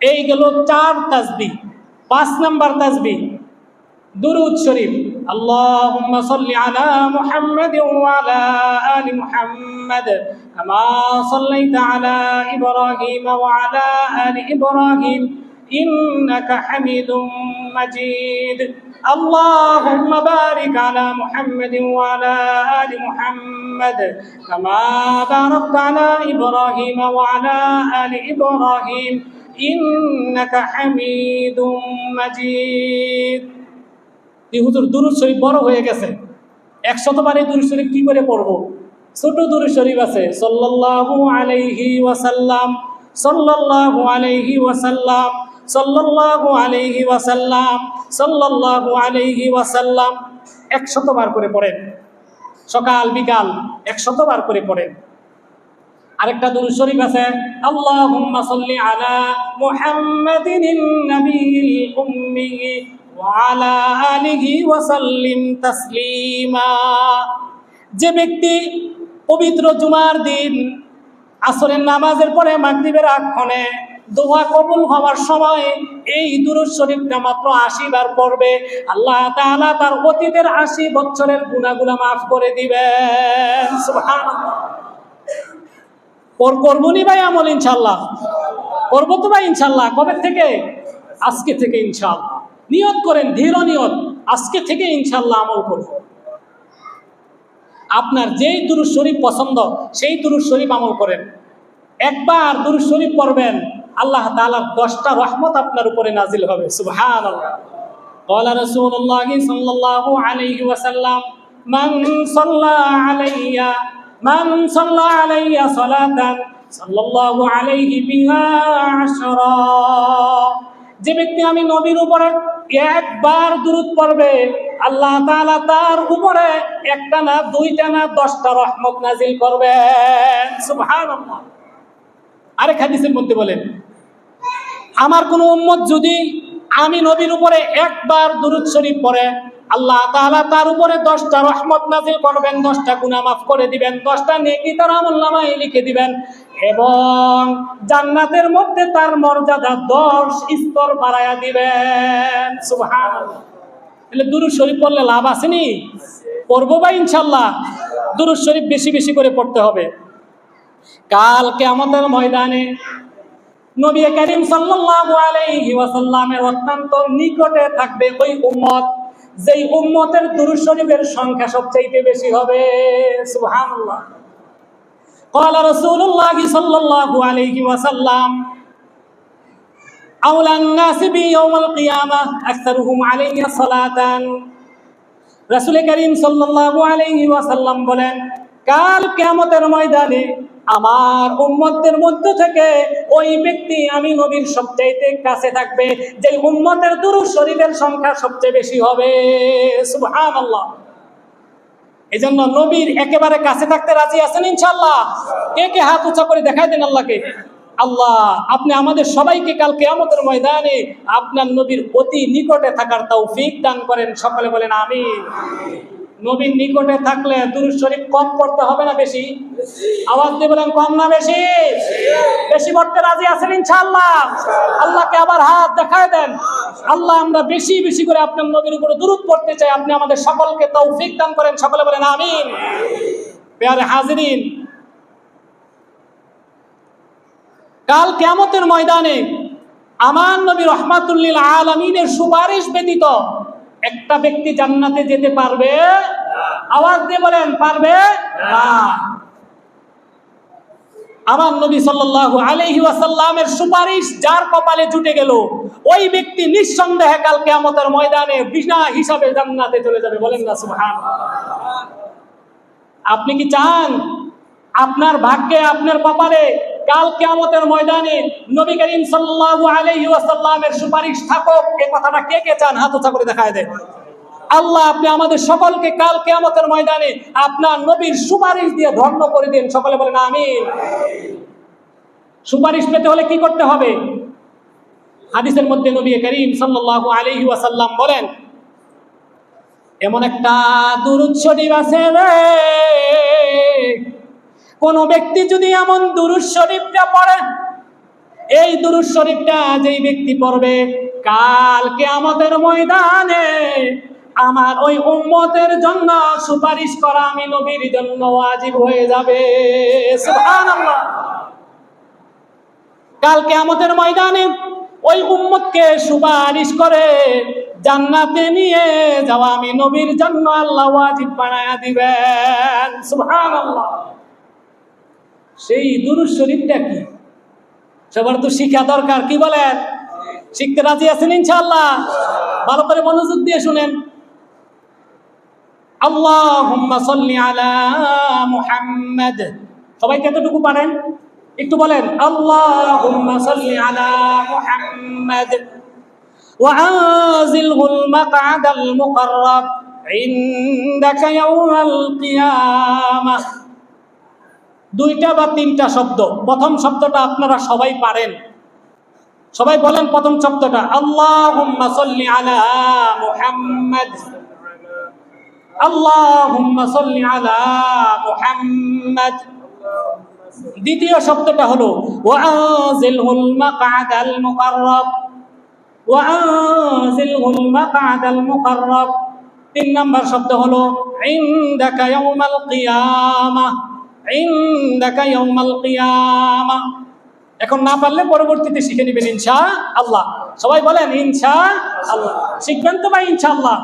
এই গেল চার তাসবি পাঁচ নাম্বার তাসবি দুরুদ শরীফ اللهم صل على محمد وعلى آل محمد كما صليت على إبراهيم وعلى آل إبراهيم إنك حميد مجيد اللهم بارك على محمد وعلى آل محمد كما باركت على إبراهيم وعلى آل إبراهيم ইন্নাকা হামিদুম মাজিদ। এই হুজুর দুরুদ শরীফ বড় হয়ে গেছে। একশতবার এই দুরুদ শরীফ কি করে পড়ব? ছোট দুরুদ শরীফ আছে। সল্লাল্লাহু আলাইহি ওয়াসাল্লাম, সল্লাল্লাহু আলাইহি ওয়াসাল্লাম, সল্লাল্লাহু আলাইহি ওয়াসাল্লাম, সল্লাল্লাহু আলাইহি ওয়াসাল্লাম। একশতবার করে পড়েন। সকাল, বিকাল, একশতবার করে পড়েন। আরেকটা দুরুদ শরীফ আছে, আল্লাহুম্মা সাল্লি আলা মুহাম্মাদিন নবীল উম্মি ওয়ালা আলিহি ওয়াসাল্লিম তাসলিমা। যে ব্যক্তি পবিত্র জুমার দিন আসরের নামাজের পরে মাগরিবের আক্ষণে দোয়া কবুল হওয়ার সময় এই দুরুদ শরীফটা মাত্র আশি বার পড়বে, আল্লাহ তাআলা তার অতীতের আশি বছরের গুনাহগুলো মাফ করে দিবেন। সুবহানাল্লাহ। পর করবনি ভাই আমল ইনশাল্লাহ করবো তো ভাই ইনশাল্লাহ কবে থেকে আজকে থেকে ইনশাল্লাহ নিয়ত করেন দৃঢ় নিয়ত আজকে থেকে ইনশাল্লাহ আমল করব আপনার যেই দুরুদ শরীফ পছন্দ সেই দুরুদ শরীফ আমল করেন একবার দুরুদ শরীফ পড়বেন আল্লাহ তাআলার দশটা রহমত আপনার উপরে নাজিল হবে সুবহানাল্লাহ قال رسول الله صلى الله عليه وسلم من صلى علي মান সাল্লা আলাইয়া সালাতান সাল্লাল্লাহু আলাইহি বিহা আশরা। যে ব্যক্তি আমি নবীর উপরে একবার দূরত পড়বে, আল্লাহ তাআলা তার উপরে একটা না দুইটা না দশটা রহমত নাজিল করবেন সুবহানাল্লাহ। আরেক হাদিসের মধ্যে বলেন, আমার কোনো উম্মত যদি আমি নবীর উপরে একবার দুরুদ শরীফ পড়ে আল্লাহ তাআলা তার উপরে দশটা রহমত নাজিল করবেন, দশটা গুনাহ মাফ করে দিবেন, দশটা নেকি তার আমল নামায় লিখে দিবেন এবং জান্নাতের মধ্যে তার মর্যাদা দশ স্তর বাড়ায়া দিবেন। সুবহানাল্লাহ। তাহলে দুরুদ শরীফ পড়লে লাভ আসেনি পড়ব বা ইনশাল্লাহ দুরুদ শরীফ বেশি বেশি করে পড়তে হবে। কালকে আমাদের ময়দানে নবী করিম সাল্লাল্লাহু আলাইহি ওয়াসাল্লামের অত্যন্ত নিকটে থাকবে ওই উম্মত। যেই উম্মতের দুরূদ শরীফের সংখ্যা সবচেয়ে বেশি হবে সুবহানাল্লাহ قال رسول الله صلى الله عليه وسلم أولى الناس بي يوم القيامة أكثرهم علي صلاة রাসূল করিম সাল্লাল্লাহু আলাইহি ওয়াসাল্লাম বলেন কাল কিয়ামতের ময়দানে আমার উম্মতদের মধ্য থেকে ওই ব্যক্তি আমি নবীর সবচাইতে কাছে থাকবে যে উম্মতের দুরূদ শরীফের সংখ্যা সবচেয়ে বেশি হবে। সুবহানাল্লাহ। এই জন্য নবীর একেবারে কাছে থাকতে রাজি আছেন ইনশাল্লাহ কে কে হাত উঁচা করে দেখাই দেন আল্লাহকে? আল্লাহ, আপনি আমাদের সবাইকে কাল কেয়ামতের ময়দানে আপনার নবীর অতি নিকটে থাকার তৌফিক দান করেন, সকলে বলেন আমি নবীর নিকটে থাকলে দুরুদ শরীফ কম পড়তে হবে না বেশি? আওয়াজ দিয়ে বলেন, কম না বেশি? বেশি পড়তে রাজি আছেন ইনশাআল্লাহ? আল্লাহকে আবার হাত দেখায় দেন। আল্লাহ, আমরা বেশি বেশি করে আপনার নবীর উপরে দুরুদ পড়তে চাই। আপনি আমাদের সকলকে তৌফিক দান করেন, সকলে বলেন, আমিন। পেয়ারে হাজিরিন, কাল কেয়ামতের ময়দানে আমার নবী রহমাতুল্লিল আলমিনের সুপারিশ ব্যতীত একটা ব্যক্তি জান্নাতে যেতে পারবে? আওয়াজ দিয়ে বলেন, পারবে? আমার নবী সাল্লাল্লাহু আলাইহি ওয়াসাল্লামের সুপারিশ যার কপালে জুটে গেল, ওই ব্যক্তি নিঃসন্দেহে কাল কিয়ামতের ময়দানে বিনা হিসাবে জান্নাতে চলে যাবে। বলেন না, সুবহানাল্লাহ। আপনি কি চান? আপনার ভাগ্যে, আপনার কপালে কাল কিয়ামতের ময়দানে নবী করিম সাল্লাল্লাহু আলাইহি ওয়াসাল্লামের সুপারিশ থাকুক। এই কথাটা কে কে চান? হাত উঁচা করে দেখায় দেন। আল্লাহ, আপনি আমাদের সকলকে কাল কিয়ামতের ময়দানে আপনার নবীর সুপারিশ দিয়ে ধন্য করে দিন। সকলে বলেন, আমিন। সুপারিশ পেতে হলে কি করতে হবে? হাদিসের মধ্যে নবী করিম সাল্লাল্লাহু আলাইহি ওয়াসাল্লাম বলেন, এমন একটা দুরুদ শরীফ আছে রে কোন ব্যক্তি যদি এমন দুরুদ শরীফটা পড়ে, এই দুরুদ শরীফটা যেই ব্যক্তি পড়বে কালকে আমাদের ময়দানে আমার ওই উম্মতের জন্য সুপারিশ করা আমি নবীর জন্য ওয়াজিব হয়ে যাবে। সুবহানাল্লাহ। কালকে আমাদের ময়দানে ওই উম্মতকে সুপারিশ করে জান্নাতে নিয়ে যাওয়া আমি নবীর জন্য আল্লাহ ওয়াজিব বানায়া দিবেন। সুবহানাল্লাহ। সেই দুরুদ শরীফটা কি সবার তো শিক্ষা দরকার কি বলেন শিখতে রাজি আছেন ইনশাআল্লাহ ভালো করে মনোযোগ দিয়ে শুনেন আল্লাহুম্মা সাল্লি আলা মুহাম্মাদ সবাই কতটুকু পারেন একটু বলেন আল্লাহুম্মা সাল্লি আলা মুহাম্মাদ وأنزله المقعد المقرب عندك يوم القيامة দুইটা বা তিনটা শব্দ। প্রথম শব্দটা আপনারা সবাই পারেন। সবাই বলেন প্রথম শব্দটা। সাল্লি আলা মুহাম্মাদ। আল্লাহুম্মা সাল্লি আলা মুহাম্মাদ। দ্বিতীয় শব্দটা হলো তিন নম্বর শব্দ হলো এখন না পারলে পরবর্তীতে শিখে নেবেন ইনশা আল্লাহ। সবাই বলেন ইনশা আল্লাহ। শিখবেন তো ভাই ইনশাআল্লাহ